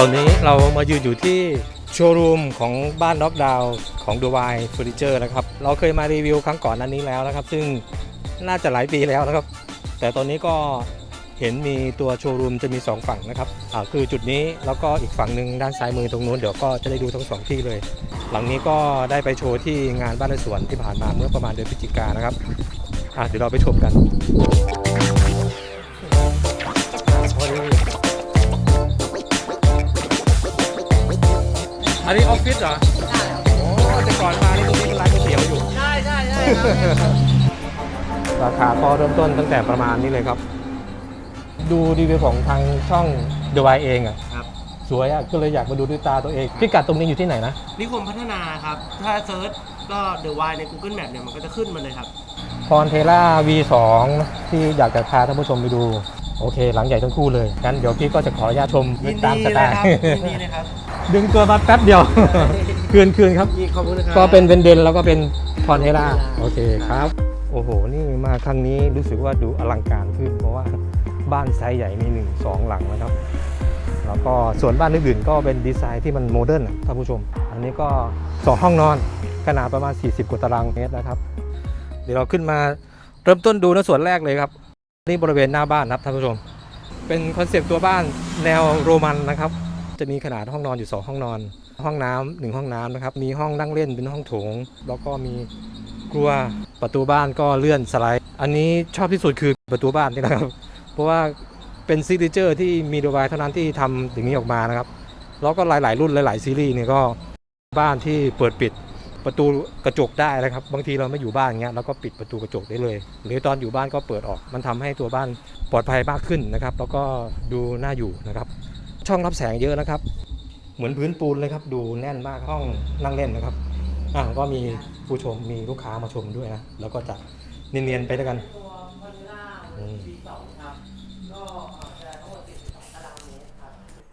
ตอนนี้เรามายืนอยู่ที่โชว์รูมของบ้านน็อกดาวน์ของดูไบเฟอร์นิเจอร์นะครับ เราเคยมารีวิวครั้งก่อนนั้นนี้แล้วนะครับ ซึ่งน่าจะหลายปีแล้วนะครับ แต่ตอนนี้ก็เห็นมีตัวโชว์รูมจะมี 2 ฝั่งนะครับอ่าคือจุดนี้แล้วก็อีกฝั่งหนึ่งด้านซ้ายมือตรงนู้นเดี๋ยวก็จะได้ดูทั้งสองที่เลย หลังนี้ก็ได้ไปโชว์ที่งานบ้านในสวนที่ผ่านมาเมื่อประมาณเดือนพฤศจิกายนนะครับอะเดี๋ยวเราไปชมกัน อันนี้ออฟฟิศเหรอ โอ้แต่ก่อนมานี่ตรงนี้เป็นร้านก๋วยเตี๋ยวอยู่ ใช่ใช่ใช่ครับราคาก็เริ่มต้นตั้งแต่ประมาณนี้เลยครับ ดูรีวิวของทางช่อง The Y เองอะครับ สวยอะก็เลยอยากมาดูด้วยตาตัวเอง พิกัดตรงนี้อยู่ที่ไหนนะ นิคมพัฒนาครับ ถ้าเซิร์ชก็เดอะวายใน Google Map เนี่ยมันก็จะขึ้นมาเลยครับพรเทล่า V2 ที่อยากจะพาท่านผู้ชมไปดู โอเค หลังใหญ่ทั้งคู่เลย งั้นเดี๋ยวพี่ก็จะขออนุญาตชมยินตามดีสเลไตยล์ ครับยินดีเลยครับ ดึงตัวมาแป๊บเดียว คืนคืนครับยินขอบคุณนะครับ ก็เป็นเวนเดนแล้วก็เป็นพรเทล่าโอเคครับ โอ้โห นี่มาครั้งนี้รู้สึกว่าดูอลังการขึ้น เพราะว่าบ้านไซส์ใหญ่มีหนึ่งสองหลังนะครับ แล้วก็ส่วนบ้านอื่นๆก็เป็นดีไซน์ที่มันโมเดิร์นอะท่านผู้ชม อันนี้ก็2ห้องนอนขนาดประมาณ 40กว่าตารางเมตรนะครับ เดี๋ยวเราขึ้นมาเริ่มต้นดูนะส่วนแรกเลยครับ นี่บริเวณหน้าบ้านครับท่านผู้ชม เป็นคอนเซปต์ตัวบ้านแนวโรมันนะครับ จะมีขนาดห้องนอนอยู่ 2 ห้องนอน ห้องน้ำหนึ่งห้องน้ำนะครับ มีห้องนั่งเล่นเป็นห้องโถง แล้วก็มีครัวประตูบ้านก็เลื่อนสไลด์ อันนี้ชอบที่สุดคือประตูบ้านนี่นะครับ เพราะว่าเป็นซิกเนเจอร์ที่มีดูไบเท่านั้นที่ทำอย่างนี้ออกมานะครับ แล้วก็หลาย ๆ รุ่นหลาย ๆ ซีรีส์เนี่ยก็บ้านที่เปิดปิดประตูกระจกได้นะครับ บางทีเราไม่อยู่บ้านเงี้ยเราก็ปิดประตูกระจกได้เลย หรือตอนอยู่บ้านก็เปิดออก มันทำให้ตัวบ้านปลอดภัยมากขึ้นนะครับ แล้วก็ดูน่าอยู่นะครับ ช่องรับแสงเยอะนะครับ เหมือนพื้นปูนเลยครับ ดูแน่นมากห้องนั่งเล่นนะครับอ่าก็มีผู้ชมมีลูกค้ามาชมด้วยนะแล้วก็จะเนียนๆไปด้วยกัน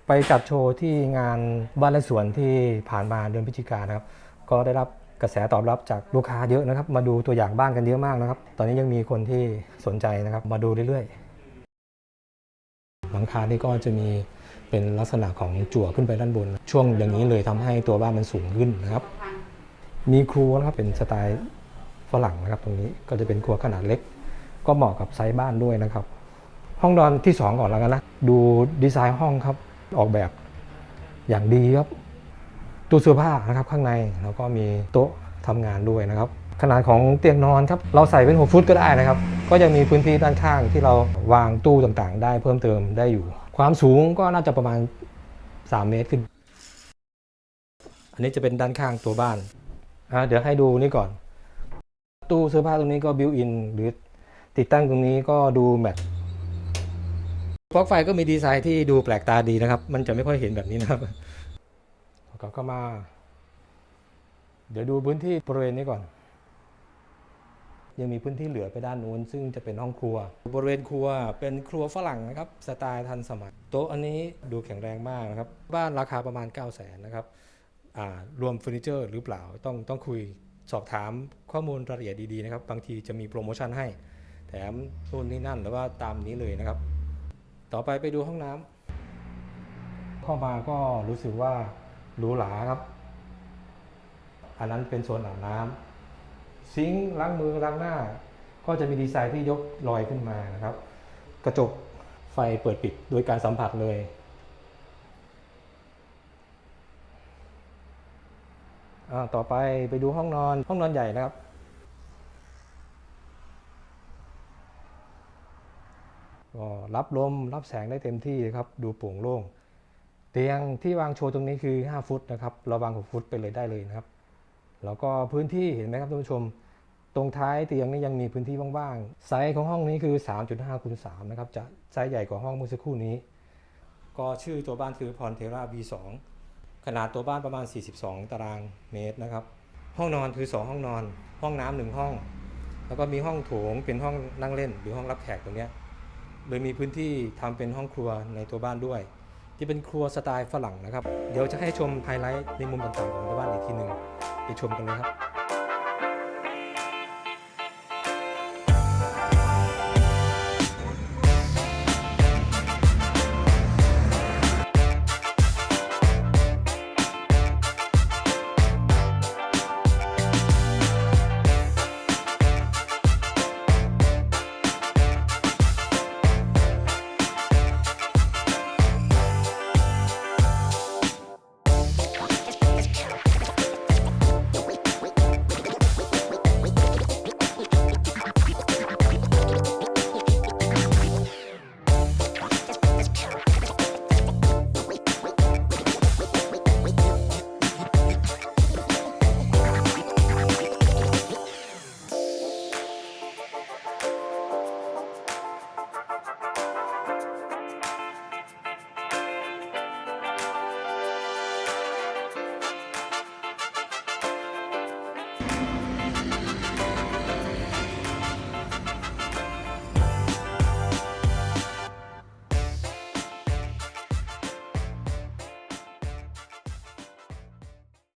ไปจัดโชว์ที่งานบ้านและสวนที่ผ่านมาเดือนพฤศจิกายนนะครับก็ได้รับกระแสตอบรับจากลูกค้าเยอะนะครับ มาดูตัวอย่างบ้านกันเยอะมากนะครับ ตอนนี้ยังมีคนที่สนใจนะครับ มาดูเรื่อยๆ หลังคานี่ก็จะมี เป็นลักษณะของจั่วขึ้นไปด้านบน ช่วงอย่างนี้เลยทำให้ตัวบ้านมันสูงขึ้นนะครับ มีครัวนะครับเป็นสไตล์ฝรั่งนะครับ ตรงนี้ก็จะเป็นครัวขนาดเล็ก ก็เหมาะกับไซส์บ้านด้วยนะครับ ห้องนอนที่ 2 ก่อนแล้วกันนะดูดีไซน์ห้องครับออกแบบอย่างดีครับตู้เสื้อผ้านะครับข้างในแล้วก็มีโต๊ะทำงานด้วยนะครับ ขนาดของเตียงนอนครับเราใส่เป็น6ฟุตก็ได้นะครับ ก็ยังมีพื้นที่ด้านข้างที่เราวางตู้ต่างๆ ได้เพิ่มเติมได้อยู่ ความสูงก็น่าจะประมาณ 3 เมตรขึ้น อันนี้จะเป็นด้านข้างตัวบ้านอะเดี๋ยวให้ดูนี่ก่อน ตู้เสื้อผ้าตรงนี้ก็บิวอินหรือติดตั้งตรงนี้ก็ดูแมทปลั๊กไฟก็มีดีไซน์ที่ดูแปลกตาดีนะครับ มันจะไม่ค่อยเห็นแบบนี้นะครับก็เข้ามา เดี๋ยวดูพื้นที่บริเวณนี้ก่อน ยังมีพื้นที่เหลือไปด้านนู้น ซึ่งจะเป็นห้องครัว บริเวณครัวเป็นครัวฝรั่งนะครับสไตล์ทันสมัยโต๊ะอันนี้ดูแข็งแรงมากนะครับบ้านราคาประมาณ 9 0 0 0 0นนะครับรวมเฟอร์นิเจอร์หรือเปล่าต้องต้องคุยสอบถามข้อมูลรายละเอียดดีๆนะครับบางทีจะมีโปรโมชั่นให้ แถมนู่นนี่นั่นหรือว่าตามนี้เลยนะครับ ต่อไปไปดูห้องน้ำเข้ามาก็รู้สึกว่าหรูหราครับ อันนั้นเป็นโซนอาบน้ำ ซิงค์ล้างมือล้างหน้า ก็จะมีดีไซน์ที่ยกลอยขึ้นมานะครับ กระจกไฟเปิดปิดโดยการสัมผัสเลย ต่อไปไปดูห้องนอนห้องนอนใหญ่นะครับ ก็รับลมรับแสงได้เต็มที่ครับ ดูโปร่งโล่ง เตียงที่วางโชว์ตรงนี้คือ 5 ฟุตนะครับ เราวาง6ฟุตไปเลยได้เลยนะครับ แล้วก็พื้นที่เห็นไหมครับท่านผู้ชม ตรงท้ายเตียงนี่ยังมีพื้นที่ว่างๆไซส์ของห้องนี้คือ 3.5คูณ3นะครับจะไซส์ใหญ่กว่าห้องเมื่อสักครู่นี้ ก็ชื่อตัวบ้านคือพรเทรา B2 ขนาดตัวบ้านประมาณ 42 ตารางเมตรนะครับ ห้องนอนคือ 2 ห้องนอน ห้องน้ำหนึ่งห้อง แล้วก็มีห้องโถงเป็นห้องนั่งเล่น หรือห้องรับแขกตรงนี้โดยมีพื้นที่ทำเป็นห้องครัวในตัวบ้านด้วย ที่เป็นครัวสไตล์ฝรั่งนะครับ เดี๋ยวจะให้ชมไฮไลท์ในมุมต่างๆของบ้านอีกทีหนึ่งไปชมกันเลยครับ